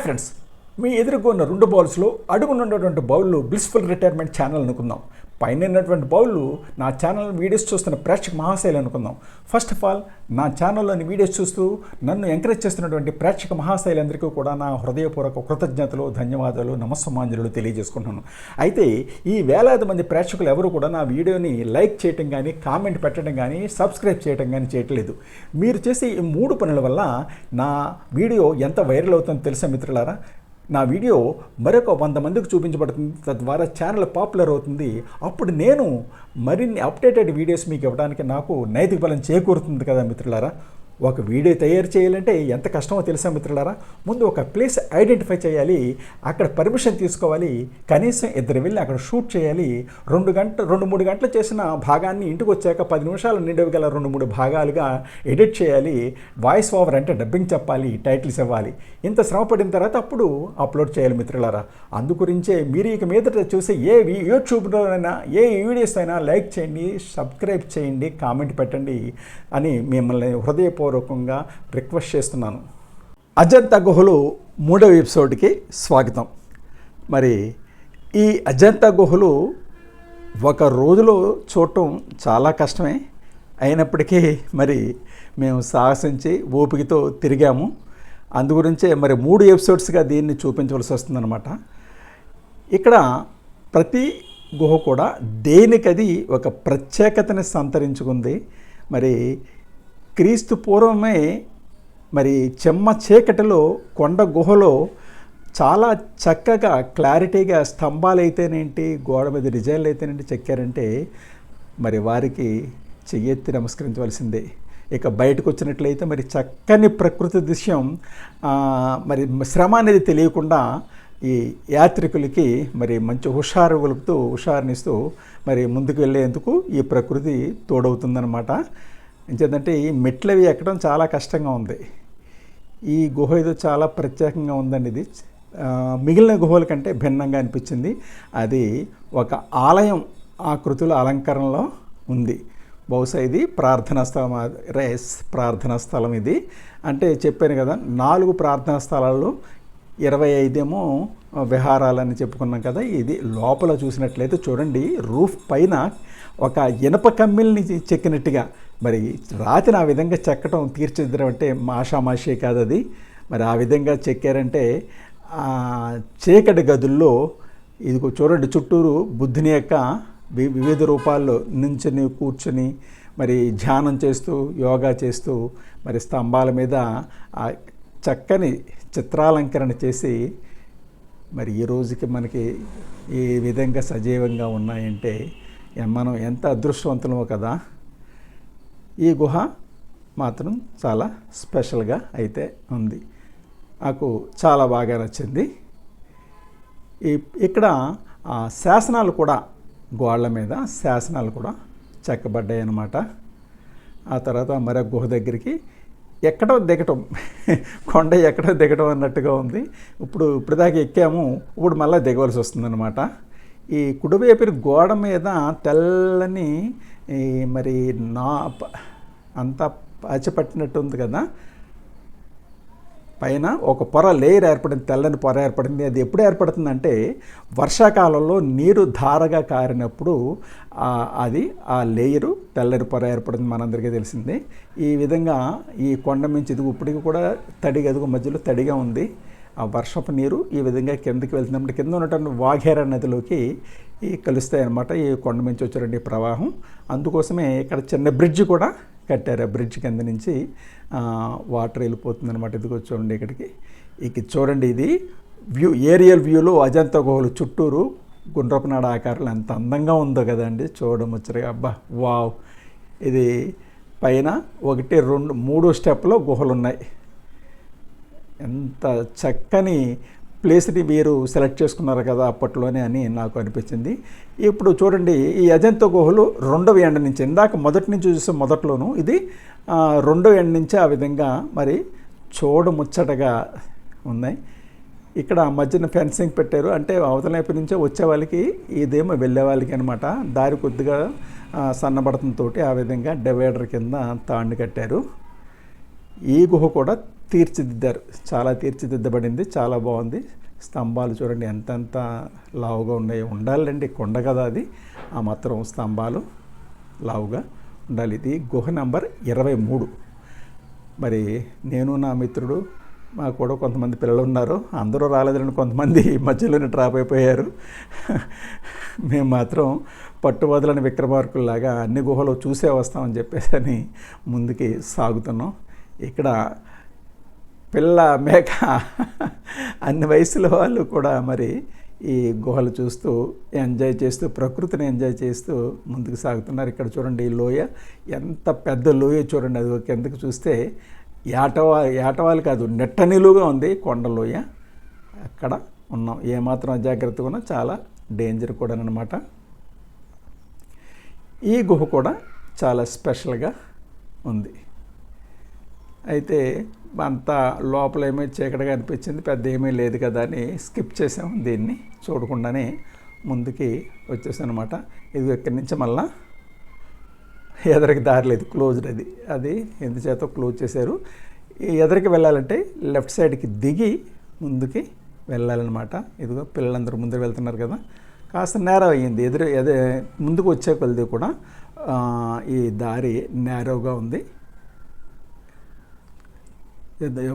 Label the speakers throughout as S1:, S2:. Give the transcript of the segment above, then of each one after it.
S1: Hi friends మీ ఎదురుకున్న రెండు బౌల్స్లో అడుగునున్నటువంటి బౌల్లో blissful retirement channel అనుకుందాం. పైన ఉన్నటువంటి బౌళ్ళు నా ఛానల్ వీడియోస్ చూస్తున్న ప్రేక్షక మహాశైలు అనుకుందాం. ఫస్ట్ ఆఫ్ ఆల్ నా ఛానల్లోని వీడియోస్ చూస్తూ నన్ను ఎంకరేజ్ చేస్తున్నటువంటి ప్రేక్షక మహాశైలందరికీ కూడా నా హృదయపూర్వక కృతజ్ఞతలు ధన్యవాదాలు నమస్సమాంజలు తెలియజేసుకుంటున్నాను. అయితే ఈ వేలాది మంది ప్రేక్షకులు ఎవరు కూడా నా వీడియోని లైక్ చేయటం కానీ కామెంట్ పెట్టడం కానీ సబ్స్క్రైబ్ చేయటం కానీ చేయట్లేదు. మీరు చేసే ఈ మూడు పనుల వల్ల నా వీడియో ఎంత వైరల్ అవుతుందో తెలుసా మిత్రులారా? నా వీడియో మరొక వంద మందికి చూపించబడుతుంది తద్వారా ఛానల్ పాపులర్ అవుతుంది. అప్పుడు నేను మరిన్ని అప్డేటెడ్ వీడియోస్ మీకు ఇవ్వడానికి నాకు నైతిక బలం చేకూరుతుంది కదా మిత్రులారా. ఒక వీడియో తయారు చేయాలంటే ఎంత కష్టమో తెలుసా మిత్రులారా? ముందు ఒక ప్లేస్ ఐడెంటిఫై చేయాలి అక్కడ పర్మిషన్ తీసుకోవాలి కనీసం ఇద్దరు వెళ్ళి అక్కడ షూట్ చేయాలి. రెండు గంట రెండు మూడు గంటలు చేసిన భాగాన్ని ఇంటికి వచ్చాక పది నిమిషాలు నిండవి గల రెండు మూడు భాగాలుగా ఎడిట్ చేయాలి. వాయిస్ ఓవర్ అంటే డబ్బింగ్ చెప్పాలి టైటిల్స్ ఇవ్వాలి. ఇంత శ్రమ పడిన తర్వాత అప్పుడు అప్లోడ్ చేయాలి మిత్రులారా. అందుగురించే మీరు ఇక మీదట చూసే ఏ యూట్యూబ్లోనైనా ఏ వీడియోస్ అయినా లైక్ చేయండి సబ్స్క్రైబ్ చేయండి కామెంట్ పెట్టండి అని మిమ్మల్ని హృదయపూర్వకంగా రిక్వెస్ట్ చేస్తున్నాను. అజంతా గుహలు మూడవ ఎపిసోడ్కి స్వాగతం. మరి ఈ అజంతా గుహలు ఒక రోజులో చూడటం చాలా కష్టమే. అయినప్పటికీ మరి మేము సాహసించి ఓపికతో తిరిగాము. అందుగురించే మరి మూడు ఎపిసోడ్స్గా దీన్ని చూపించవలసి వస్తుందన్నమాట. ఇక్కడ ప్రతి గుహ కూడా దేనికది ఒక ప్రత్యేకతని సంతరించుకుంది. మరి క్రీస్తు పూర్వమే మరి చెమ్మ చీకటిలో కొండ గుహలో చాలా చక్కగా క్లారిటీగా స్తంభాలు అయితేనేంటి గోడ మీద డిజైన్లు అయితేనేంటి చెక్కారంటే మరి వారికి చెయ్యెత్తి నమస్కరించవలసిందే. ఇక బయటకు వచ్చినట్లయితే మరి చక్కని ప్రకృతి దృశ్యం మరి శ్రమ అనేది తెలియకుండా ఈ యాత్రికులకి మరి మంచి హుషారు గొలుపుతూ హుషారునిస్తూ మరి ముందుకు వెళ్ళేందుకు ఈ ప్రకృతి తోడవుతుందన్నమాట. ఎంచేదంటే ఈ మెట్లవి ఎక్కడం చాలా కష్టంగా ఉంది. ఈ గుహ ఏదో చాలా ప్రత్యేకంగా ఉందండి ఇది. మిగిలిన గుహల కంటే భిన్నంగా అనిపించింది. అది ఒక ఆలయం ఆకృతుల అలంకరణలో ఉంది. బహుశా ఇది ప్రార్థనా స్థలం రేస్ ప్రార్థనా స్థలం ఇది. అంటే చెప్పాను కదా నాలుగు ప్రార్థనా స్థలాల్లో ఇరవై ఐదేమో విహారాలని చెప్పుకున్నాం కదా ఇది లోపల చూసినట్లయితే చూడండి రూఫ్ పైన ఒక ఇనప కమ్మిల్ని చెక్కినట్టుగా మరి రాతిని ఆ విధంగా చెక్కటం తీర్చిదిద్దడం అంటే మాషామాషే కాదు అది. మరి ఆ విధంగా చెక్కారంటే చీకటి గదుల్లో ఇదిగో చూడండి చుట్టూరు బుద్ధుని యొక్క వి- వివిధ రూపాల్లో నించుని కూర్చుని మరి ధ్యానం చేస్తూ యోగా చేస్తూ మరి స్తంభాల మీద ఆ చక్కని చిత్రాలంకరణ చేసి మరి ఈ రోజుకి మనకి ఈ విధంగా సజీవంగా ఉన్నాయంటే మనం ఎంత అదృష్టవంతులమో కదా. ఈ గుహ మాత్రం చాలా స్పెషల్గా అయితే ఉంది. నాకు చాలా బాగా నచ్చింది. ఈ ఇక్కడ ఆ, శాసనాలు కూడా గోళ్ళ మీద శాసనాలు కూడా చెక్కబడ్డాయి అన్నమాట. ఆ తర్వాత మరొక గుహ దగ్గరికి ఎక్కడో దిగటం కొండ ఎక్కడో దిగటం అన్నట్టుగా ఉంది. ఇప్పుడు ఇప్పుడు దాకా ఎక్కాము ఇప్పుడు మళ్ళీ దిగవలసి వస్తుందన్నమాట. ఈ కుడివైపు గోడ మీద తెల్లని ఈ మరి నా అంతా పాచిపట్టినట్టు ఉంది కదా. పైన ఒక పొర లేయర్ ఏర్పడింది తెల్లని పొర ఏర్పడింది. అది ఎప్పుడు ఏర్పడుతుందంటే వర్షాకాలంలో నీరు ధారగా కారినప్పుడు అది ఆ లేయరు తెల్లని పొర ఏర్పడింది మనందరికీ తెలిసిందే. ఈ విధంగా ఈ కొండ మించి ఇదిగు ఇప్పటికి కూడా తడి గదుగు మధ్యలో తడిగా ఉంది. ఆ వర్షపు నీరు ఈ విధంగా కిందకి వెళ్తున్నప్పుడు కింద ఉన్నటువంటి వాఘేర నదిలోకి ఈ కలుస్తాయి అన్నమాట ఈ కొండ నుంచి వచ్చినటువంటి ప్రవాహం. అందుకోసమే ఇక్కడ చిన్న బ్రిడ్జ్ కూడా కట్టారు ఆ బ్రిడ్జ్ కింద నుంచి వాటర్ వెళ్ళిపోతుంది అనమాట ఇదిగో చూడండి ఇక్కడికి. ఇక చూడండి ఇది. వ్యూ ఏరియల్ వ్యూలో అజంతా గుహలు చుట్టూరు గుండ్రపనాడ ఆకారాలు ఎంత అందంగా ఉందో కదండి. చూడడం వచ్చారు అబ్బా వావ్. ఇది పైన ఒకటి రెండు మూడు స్టెప్లో గుహలు ఉన్నాయి ఎంత చక్కని ప్లేస్ని మీరు సెలెక్ట్ చేసుకున్నారు కదా అప్పట్లోనే అని నాకు అనిపించింది. ఇప్పుడు చూడండి ఈ అజంత గుహలు రెండవ ఎండ నుంచి ఇందాక మొదటి నుంచి చూసే మొదట్లోనూ ఇది రెండవ ఎండ నుంచి ఆ విధంగా మరి చూడముచ్చటగా ఉన్నాయి. ఇక్కడ మధ్యన ఫెన్సింగ్ పెట్టారు. అంటే అవతల వైపు నుంచే వచ్చే వాళ్ళకి ఇదేమో వెళ్ళే వాళ్ళకి అనమాట దారి కొద్దిగా సన్నబడతంతో ఆ విధంగా డివైడర్ కింద తాండి కట్టారు. ఈ గుహ కూడా తీర్చిదిద్దారు. చాలా తీర్చిదిద్దబడింది. చాలా బాగుంది. స్తంభాలు చూడండి ఎంతెంత లావుగా ఉన్నాయో. ఉండాలండి కొండ కదా అది. ఆ మాత్రం స్తంభాలు లావుగా ఉండాలి. ఇది గుహ నంబర్ ఇరవై మూడు. మరి నేను నా మిత్రుడు మాకు కూడా కొంతమంది పిల్లలు ఉన్నారు. అందరూ రాలేదని కొంతమంది మధ్యలోనే డ్రాప్ అయిపోయారు. మేము మాత్రం పట్టుబదులని విక్రమార్కుల్లాగా అన్ని గుహలు చూసే వస్తామని చెప్పేసి అని ముందుకి సాగుతున్నాం. ఇక్కడ పిల్ల మేక అన్ని వయసుల వాళ్ళు కూడా మరి ఈ గుహలు చూస్తూ ఎంజాయ్ చేస్తూ ప్రకృతిని ఎంజాయ్ చేస్తూ ముందుకు సాగుతున్నారు. ఇక్కడ చూడండి ఈ లోయ. ఎంత పెద్ద లోయ చూడండి. అది కిందకు చూస్తే ఏటవా ఏటవాలు కాదు నెట్ట నిలువుగా ఉంది కొండ లోయ. అక్కడ ఉన్నాం. ఏమాత్రం అజాగ్రత్తగా ఉన్నా చాలా డేంజర్ కూడా అనమాట ఈ గుహ కూడా చాలా స్పెషల్గా ఉంది. అయితే అంత లోపల ఏమీ చీకటిగా అనిపించింది పెద్ద ఏమీ లేదు కదా అని స్కిప్ చేసాము దీన్ని చూడకుండానే ముందుకి వచ్చేసానమాట. ఇది ఇక్కడి నుంచి మళ్ళా ఎదరికి దారి లేదు క్లోజ్డ్ అది. అది ఎందుచేత క్లోజ్ చేశారు? ఎదరికి వెళ్ళాలంటే లెఫ్ట్ సైడ్కి దిగి ముందుకి వెళ్ళాలన్నమాట. ఇదిగో పిల్లలందరూ ముందు వెళ్తున్నారు కదా. కాస్త నేరం అయ్యింది ఎదురు ఎదే ముందుకు వచ్చే కొలిది కూడా ఈ దారి నేరోగా ఉంది.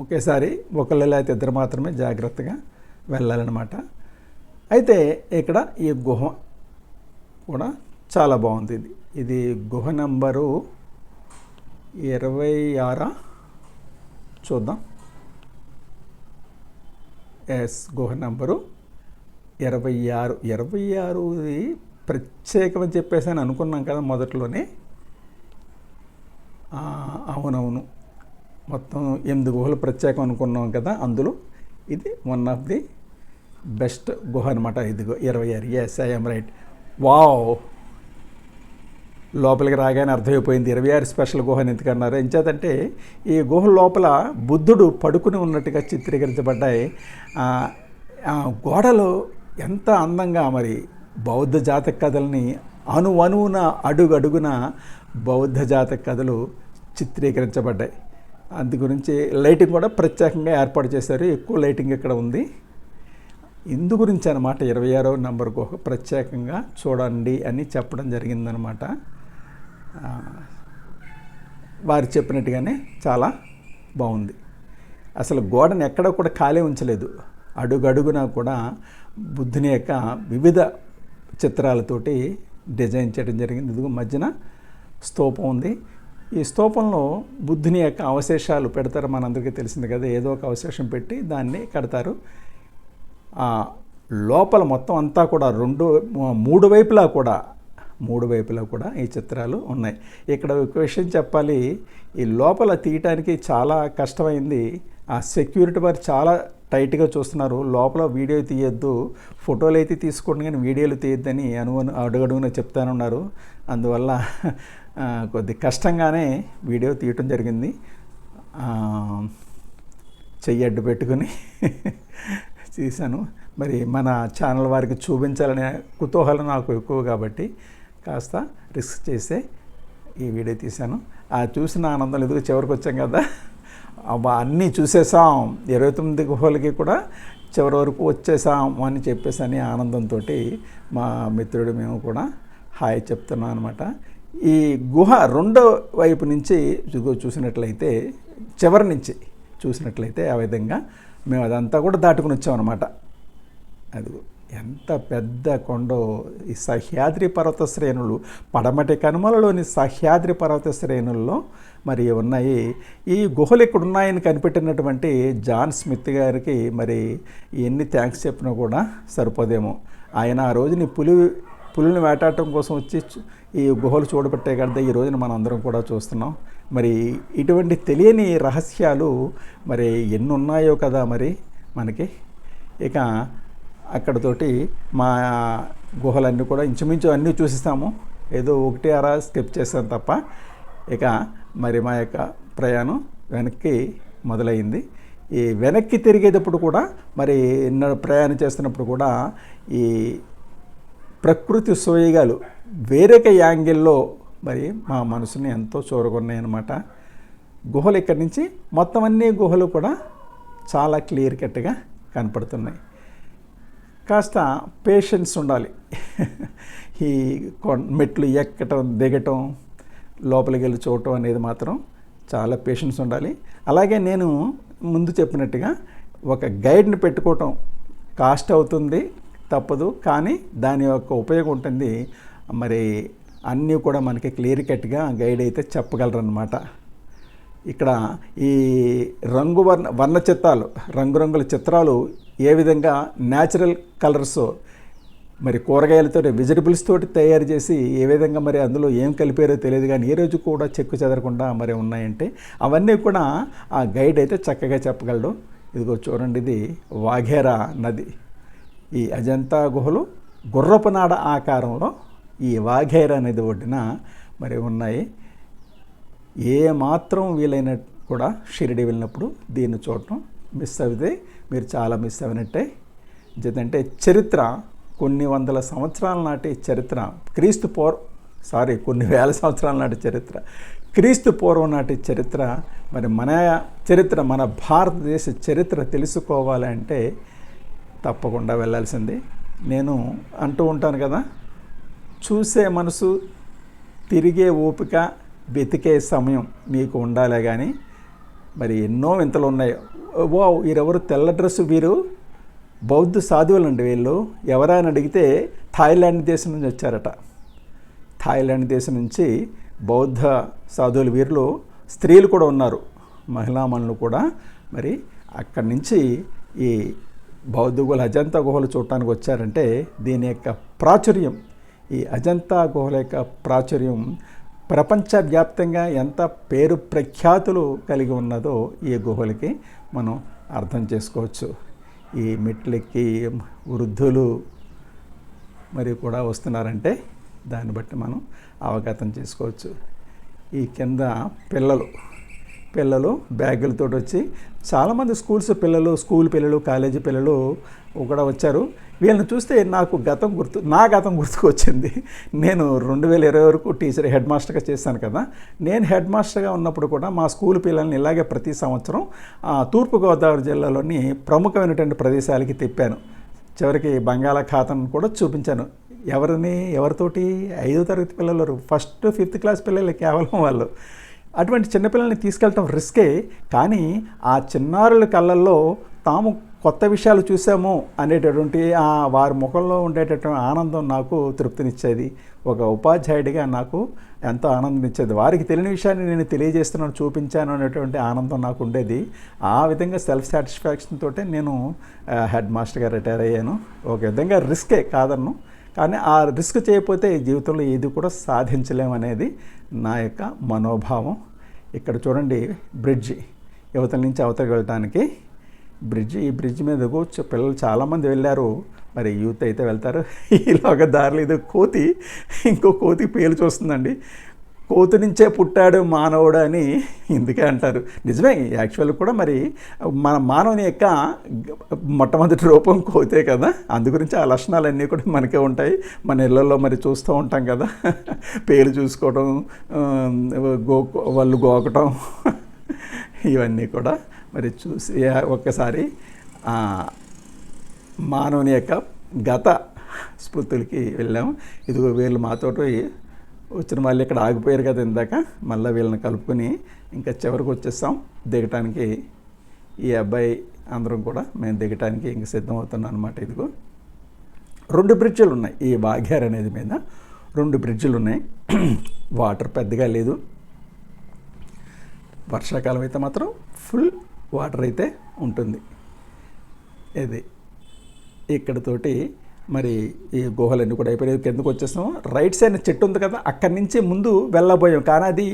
S1: ఒకేసారి ఒకళ్ళు అయితే ఇద్దరు మాత్రమే జాగ్రత్తగా వెళ్ళాలన్నమాట. అయితే ఇక్కడ ఈ గుహ కూడా చాలా బాగుంది. ఇది ఇది గుహ నంబరు ఇరవై ఆరా? చూద్దాం. ఎస్ గుహ నంబరు ఇరవై ఆరు. ఇరవై ఆరు ప్రత్యేకమని చెప్పేసి అని అనుకున్నాం కదా మొదట్లోనే. అవునవును. మొత్తం ఎనిమిది గుహలు ప్రత్యేకం అనుకున్నాం కదా అందులో. ఇది వన్ ఆఫ్ ది బెస్ట్ గుహ అనమాట ఇదిగో ఇరవై ఆరు. ఎస్ ఐఎమ్ రైట్ వావ్ లోపలికి రాగానే అర్థమైపోయింది. ఇరవై ఆరు స్పెషల్ గుహ అని ఎందుకన్నారు? ఎంచేతంటే ఈ గుహ లోపల బుద్ధుడు పడుకుని ఉన్నట్టుగా చిత్రీకరించబడ్డాయి. ఆ, గోడలు ఎంత అందంగా మరి బౌద్ధ జాతక కథల్ని అణు అణువున బౌద్ధ జాతక కథలు చిత్రీకరించబడ్డాయి. అందు గురించి లైటింగ్ కూడా ప్రత్యేకంగా ఏర్పాటు చేశారు. ఎక్కువ లైటింగ్ ఇక్కడ ఉంది. ఇందు గురించి అనమాట ఇరవై ఆరో నంబర్ గుహ ప్రత్యేకంగా చూడండి అని చెప్పడం జరిగిందనమాట వారు చెప్పినట్టుగానే చాలా బాగుంది. అసలు గోడను ఎక్కడ కూడా ఖాళీ ఉంచలేదు. అడుగడుగునా కూడా బుద్ధుని యొక్క వివిధ చిత్రాలతోటి డిజైన్ చేయడం జరిగింది. ఇదిగో మధ్యన స్తూపం ఉంది. ఈ స్తూపంలో బుద్ధుని యొక్క అవశేషాలు పెడతారు మనందరికీ తెలిసింది కదా ఏదో ఒక అవశేషం పెట్టి దాన్ని కడతారు. లోపల మొత్తం అంతా కూడా రెండు మూడు వైపులా కూడా మూడు వైపులా కూడా ఈ చిత్రాలు ఉన్నాయి. ఇక్కడ ఒక విషయం చెప్పాలి ఈ లోపల తీయటానికి చాలా కష్టమైంది. ఆ సెక్యూరిటీ వారు చాలా టైట్గా చూస్తున్నారు. లోపల వీడియో తీయొద్దు ఫోటోలు అయితే తీసుకోండి కానీ వీడియోలు తీయొద్దని అనువను అడుగడుగున చెప్తానున్నారు. అందువల్ల కొద్ది కష్టంగానే వీడియో తీయటం జరిగింది. చెయ్యి అడ్డు పెట్టుకుని తీశాను. మరి మన ఛానల్ వారికి చూపించాలనే కుతూహలం నాకు ఎక్కువ కాబట్టి కాస్త రిస్క్ చేసే ఈ వీడియో తీశాను. ఆ చూసిన ఆనందం ఎదుగు చివరికి వచ్చాం కదా. అబ్బా అన్నీ చూసేసాం ఇరవై తొమ్మిది గుహలకి కూడా చివరి వరకు వచ్చేసాం అని చెప్పేసి అని ఆనందంతో మా మిత్రుడు మేము కూడా హాయ్ చెప్తున్నాం అనమాట ఈ గుహ రెండో వైపు నుంచి చూసినట్లయితే చివరి నుంచి చూసినట్లయితే ఆ విధంగా మేము అదంతా కూడా దాటుకుని వచ్చామన్నమాట. అది ఎంత పెద్ద కొండో ఈ సహ్యాద్రి పర్వత శ్రేణులు పడమటి కనుమలలోని సహ్యాద్రి పర్వత శ్రేణుల్లో మరి ఉన్నాయి. ఈ గుహలు ఇక్కడ ఉన్నాయని కనిపెట్టినటువంటి జాన్ స్మిత్ గారికి మరి ఎన్ని థ్యాంక్స్ చెప్పినా కూడా సరిపోదేమో. ఆయన ఆ రోజుని పులి పులిని వేటాడటం కోసం వచ్చి ఈ గుహలు చూడబట్టే కదా ఈ రోజున మనం అందరం కూడా చూస్తున్నాం. మరి ఇటువంటి తెలియని రహస్యాలు మరి ఎన్ని ఉన్నాయో కదా మరి మనకి. ఇక అక్కడతోటి మా గుహలన్నీ కూడా ఇంచుమించు అన్నీ చూసిస్తాము. ఏదో ఒకటి అరా స్కిప్ చేస్తాను తప్ప. ఇక మరి మా యొక్క ప్రయాణం వెనక్కి మొదలైంది. ఈ వెనక్కి తిరిగేటప్పుడు కూడా మరి ఎన్నో ప్రయాణం చేస్తున్నప్పుడు కూడా ఈ ప్రకృతి సోయగాలు వేరొక యాంగిల్లో మరి మా మనసుని ఎంతో చూరగొన్నాయి అన్నమాట గుహలు ఇక్కడి నుంచి మొత్తం అన్ని గుహలు కూడా చాలా క్లియర్ కట్గా కనపడుతున్నాయి. కాస్త పేషెన్స్ ఉండాలి. ఈ మెట్లు ఎక్కటం దిగటం లోపలికి వెళ్ళి చూడటం అనేది మాత్రం చాలా పేషెన్స్ ఉండాలి. అలాగే నేను ముందు చెప్పినట్టుగా ఒక గైడ్ని పెట్టుకోవటం కాస్ట్ అవుతుంది. తప్పదు. కానీ దాని యొక్క ఉపయోగం ఉంటుంది. మరి అన్నీ కూడా మనకి క్లియర్ కట్గా గైడ్ అయితే చెప్పగలరన్నమాట. ఇక్కడ ఈ రంగు వర్ణ వర్ణ చిత్రాలు రంగురంగుల చిత్రాలు ఏ విధంగా న్యాచురల్ కలర్స్ మరి కూరగాయలతో వెజిటబుల్స్ తోటి తయారు చేసి ఏ విధంగా మరి అందులో ఏం కలిపారో తెలియదు కానీ ఏ రోజు కూడా చెక్కు చెదరకుండా మరి ఉన్నాయంటే అవన్నీ కూడా ఆ గైడ్ అయితే చక్కగా చెప్పగలడు. ఇదిగో చూడండి ఇది వాఘేరా నది. ఈ అజంతా గుహలు గుర్రపునాడ ఆకారంలో ఈ వాఘేర నది ఒడ్డున మరి ఉన్నాయి. ఏ మాత్రం వీలైన కూడా షిరిడి వెళ్ళినప్పుడు దీన్ని చూడటం మిస్ అవుతే మీరు చాలా మిస్ అయినట్టే ఎందుకంటే చరిత్ర కొన్ని వందల సంవత్సరాల నాటి చరిత్ర. క్రీస్తు పూర్ సారీ కొన్ని వేల సంవత్సరాల నాటి చరిత్ర. క్రీస్తు పూర్వం నాటి చరిత్ర. మరి మన చరిత్ర మన భారతదేశ చరిత్ర తెలుసుకోవాలంటే తప్పకుండా వెళ్ళాల్సిందే. నేను అంటూ ఉంటాను కదా చూసే మనసు తిరిగే ఓపిక వెతికే సమయం మీకు ఉండాలే కానీ మరి ఎన్నో వింతలు ఉన్నాయి ఓ వీరెవరు తెల్ల డ్రెస్సు వీరు? బౌద్ధ సాధువులండి వీళ్ళు. ఎవరైనా అడిగితే థాయిలాండ్ దేశం నుంచి వచ్చారట. థాయిలాండ్ దేశం నుంచి బౌద్ధ సాధువులు వీరిలో స్త్రీలు కూడా ఉన్నారు. మహిళామణులు కూడా. మరి అక్కడి నుంచి ఈ బౌద్ధ గుహలు అజంతా గుహలు చూడటానికి వచ్చారంటే దీని యొక్క ప్రాచుర్యం ఈ అజంతా గుహల యొక్క ప్రాచుర్యం ప్రపంచవ్యాప్తంగా ఎంత పేరు ప్రఖ్యాతులు కలిగి ఉన్నదో ఈ గుహలకి మనం అర్థం చేసుకోవచ్చు. ఈ మెట్లెక్కి వృద్ధులు మరి కూడా వస్తున్నారంటే దాన్ని బట్టి మనం అవగతం చేసుకోవచ్చు. ఈ కింద పిల్లలు పిల్లలు బ్యాగులతో వచ్చి చాలామంది స్కూల్స్ పిల్లలు స్కూల్ పిల్లలు కాలేజీ పిల్లలు కూడా వచ్చారు. వీళ్ళని చూస్తే నాకు గతం గుర్తు నా గతం గుర్తుకొచ్చింది. నేను రెండు వేల ఇరవై వరకు టీచర్ హెడ్ మాస్టర్గా చేశాను కదా. నేను హెడ్ మాస్టర్గా ఉన్నప్పుడు కూడా మా స్కూల్ పిల్లల్ని ఇలాగే ప్రతి సంవత్సరం ఆ, తూర్పుగోదావరి జిల్లాలోని ప్రముఖమైనటువంటి ప్రదేశాలకి తిప్పాను. చివరికి బంగాళాఖాతం కూడా చూపించాను. ఎవరిని ఎవరితోటి ఐదో తరగతి పిల్లలు ఫస్ట్ ఫిఫ్త్ క్లాస్ పిల్లలు కేవలం వాళ్ళు. అటువంటి చిన్నపిల్లల్ని తీసుకెళ్ళటం రిస్కే కానీ ఆ చిన్నారుల కళ్ళల్లో తాము కొత్త విషయాలు చూసాము అనేటటువంటి ఆ వారి ముఖంలో ఉండేటటువంటి ఆనందం నాకు తృప్తినిచ్చేది. ఒక ఉపాధ్యాయుడిగా నాకు ఎంతో ఆనందం ఇచ్చేది వారికి తెలియని విషయాన్ని నేను తెలియజేస్తున్నాను చూపించాను అనేటువంటి ఆనందం నాకు ఉండేది. ఆ విధంగా సెల్ఫ్ సాటిస్ఫాక్షన్ తోటే నేను హెడ్ మాస్టర్గా రిటైర్ అయ్యాను. ఒక విధంగా రిస్కే కాదన్ను. కానీ ఆ రిస్క్ చేయకపోతే జీవితంలో ఏది కూడా సాధించలేమనేది నా యొక్క మనోభావం. ఇక్కడ చూడండి బ్రిడ్జి. యువతల నుంచి అవతలకి వెళ్ళటానికి బ్రిడ్జి. ఈ బ్రిడ్జ్ మీద పిల్లలు చాలామంది వెళ్ళారు. మరి యూత్ అయితే వెళ్తారు. ఈలోగా దారిలో ఇది కోతి ఇంకో కోతి పేలు చూస్తుందండి. కోతి నుంచే పుట్టాడు మానవుడు అని ఇందుకే అంటారు. నిజమే యాక్చువల్ కూడా మరి మన మానవుని యొక్క మొట్టమొదటి రూపం కోతే కదా. అందు గురించి ఆ లక్షణాలన్నీ కూడా మనకే ఉంటాయి. మన ఇళ్ళల్లో మరి చూస్తూ ఉంటాం కదా. పేలు చూసుకోవడం గో వాళ్ళు గోకటం ఇవన్నీ కూడా మరి చూసి ఒక్కసారి మానవుని యొక్క గత స్మృతులకి వెళ్ళాము ఇదిగో వీళ్ళు మాతోటి వచ్చిన వాళ్ళు ఇక్కడ ఆగిపోయారు కదా ఇందాక. మళ్ళీ వీళ్ళని కలుపుకొని ఇంకా చివరికి వచ్చేస్తాం. దిగటానికి ఈ అబ్బాయి అందరం కూడా మేము దిగటానికి ఇంక సిద్ధమవుతున్నాం అనమాట ఇదిగో. రెండు బ్రిడ్జిలు ఉన్నాయి ఈ వాఘేర్ అనేది మీద. రెండు బ్రిడ్జిలు ఉన్నాయి. వాటర్ పెద్దగా లేదు. వర్షాకాలం అయితే మాత్రం ఫుల్ వాటర్ అయితే ఉంటుంది. ఇది ఇక్కడతోటి మరి ఈ గుహలన్నీ కూడా అయిపోయి కిందకు వచ్చేస్తాం రైట్ సైడ్ చెట్టు ఉంది కదా అక్కడి నుంచి ముందు వెళ్ళబోయాం. కానీ అది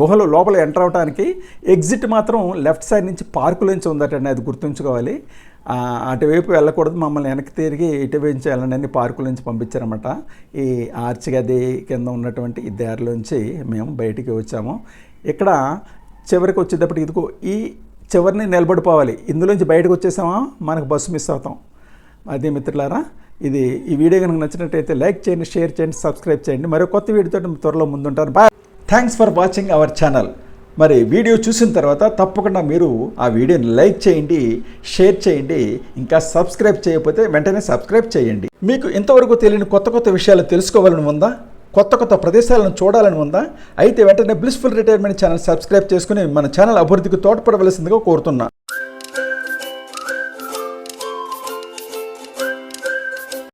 S1: గుహలు లోపల ఎంటర్ అవడానికి ఎగ్జిట్ మాత్రం లెఫ్ట్ సైడ్ నుంచి పార్కులోంచి ఉందటండి. అది గుర్తుంచుకోవాలి. అటువైపు వెళ్ళకూడదు. మమ్మల్ని వెనక్కి తిరిగి ఇటువైపు వెళ్ళండి అని పార్కుల నుంచి పంపించారన్నమాట. ఈ ఆర్చ్ గది కింద ఉన్నటువంటి ఈ దారిలోంచి మేము బయటికి వచ్చాము. ఇక్కడ చివరికి వచ్చేటప్పటికి ఇదిగో ఈ చివరిని నిలబడిపోవాలి. ఇందులోంచి బయటకు వచ్చేసామా? మనకు బస్సు మిస్ అవుతాం. అదే మిత్రులారా ఇది ఈ వీడియో కనుక నచ్చినట్టయితే లైక్ చేయండి షేర్ చేయండి సబ్స్క్రైబ్ చేయండి. మరో కొత్త వీడియోతో త్వరలో ముందుంటాను bye thanks for watching our channel మరి వీడియో చూసిన తర్వాత తప్పకుండా మీరు ఆ వీడియోని లైక్ చేయండి షేర్ చేయండి ఇంకా సబ్స్క్రైబ్ చేయకపోతే వెంటనే సబ్స్క్రైబ్ చేయండి. మీకు ఇంతవరకు తెలియని కొత్త కొత్త విషయాలు తెలుసుకోవాలని ఉందా? కొత్త కొత్త ప్రదేశాలను చూడాలని ఉందా? అయితే వెంటనే బ్లిస్ఫుల్ రిటైర్మెంట్ ఛానల్ సబ్స్క్రైబ్ చేసుకుని మన ఛానల్ అభివృద్ధికి తోడ్పడవలసిందిగా కోరుతున్నా.